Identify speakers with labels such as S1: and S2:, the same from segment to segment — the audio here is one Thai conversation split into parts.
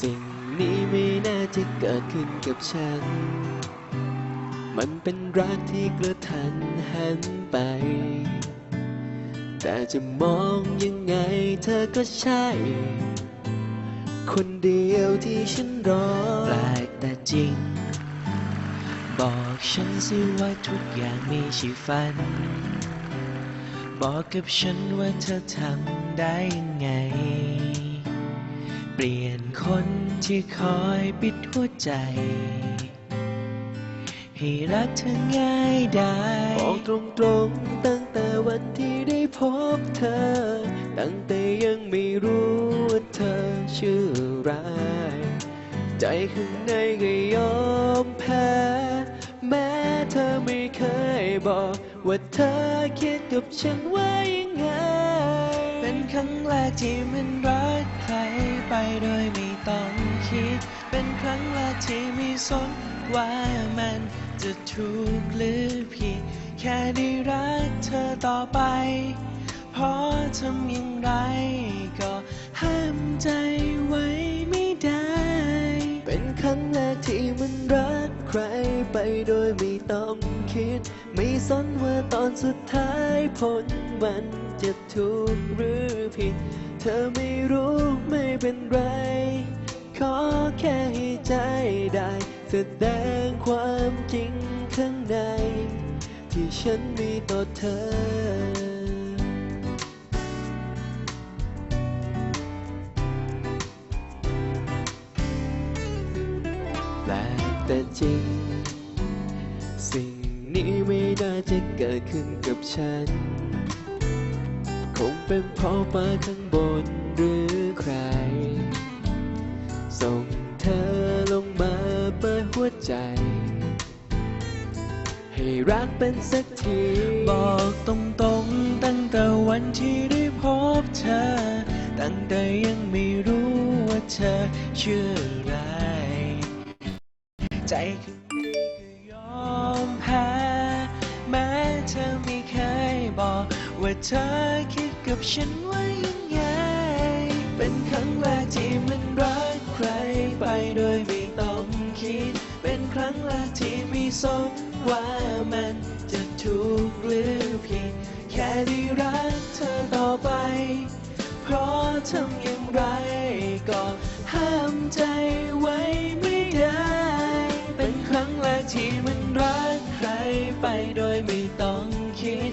S1: สิ่งนี้ไม่น่าจะเกิดขึ้นกับฉัน มันเป็นรักที่กระทันหันไป แต่จะมองยังไงเธอก็ใช่ คนเดียวที่ฉันรอแปลกแต่จริง บอกฉันสิว่าทุกอย่างไม่ใช่ฝัน บอกกับฉันว่าเธอทำได้ยังไง เปลี่ยนคนที่คอยปิดหัวใจ ให้รักเธอง่ายได้บอกตรงๆตั้งแต่วันที่ได้พบเธอ ตั้งแต่ยังไม่รู้ว่าเธอชื่ออะไรใจข้างในก็ยอมแพ้ แม้เธอไม่เคยบอก ว่าเธอคิดกับฉันว่ายังไง เป็นครั้งแรกที่มันรักใครไปโดยไม่ต้องคิด เป็นครั้งแรกที่ไม่สนว่ามันจะถูกหรือผิด แค่ได้รักเธอต่อไป เพราะทำอย่างไรก็ห้ามใจไว้ไม่ได้ เป็นครั้งแรกที่มันรักใครไปโดยไม่ต้องคิด ไม่สนว่าตอนสุดท้ายผลมัน จะถูกหรือผิด เธอไม่รู้ไม่เป็นไร ขอแค่ให้ใจได้แสดงความจริงข้างใน ที่ฉันมีต่อเธอแปลกแต่จริง สิ่งนี้ไม่น่าจะเกิดขึ้นกับฉัน คงเป็นเพราะฟ้าข้างบนหรือใคร ส่งเธอลงมาเปิดหัวใจ ให้รักเป็นสักที บอกตรงๆ ตั้งแต่วันที่ได้พบเธอ ตั้งแต่ยังไม่รู้ว่าเธอชื่ออะไร ใจข้างในก็ยอมแพ้แม้เธอไม่เคยบอก ว่าเธอคิดกับฉันว่ายังไง เป็นครั้งแรกที่มันรักใครไปโดยไม่ต้องคิด เป็นครั้งแรกที่ไม่สนว่ามันจะถูกหรือผิด แค่ได้รักเธอต่อไป เพราะทำอย่างไรก็ห้ามใจไว้ไม่ได้ เป็นครั้งแรกที่มันรักใครไปโดยไม่ต้องคิด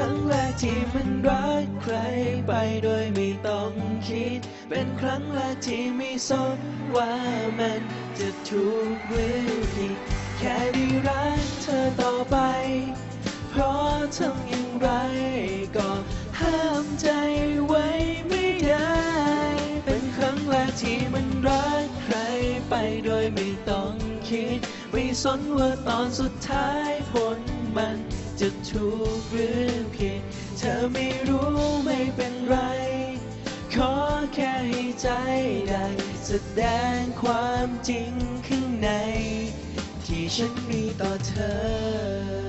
S1: ครั้งแรกที่มันรักใครไปโดยไม่ต้องคิด เป็นครั้งแรกที่ไม่สนว่ามันจะถูกหรือผิดแค่ได้รักเธอต่อไป เพราะทำอย่างไรก็ห้ามใจไว้ไม่ได้ เป็นครั้งแรกที่มันรักใครไปโดยไม่ต้องคิด ไม่สนว่าตอนสุดท้ายผลมัน จะถูกหรือผิด เธอไม่รู้ไม่เป็นไร ขอแค่ให้ใจได้แสดงความจริงข้างใน ที่ฉันมีต่อเธอ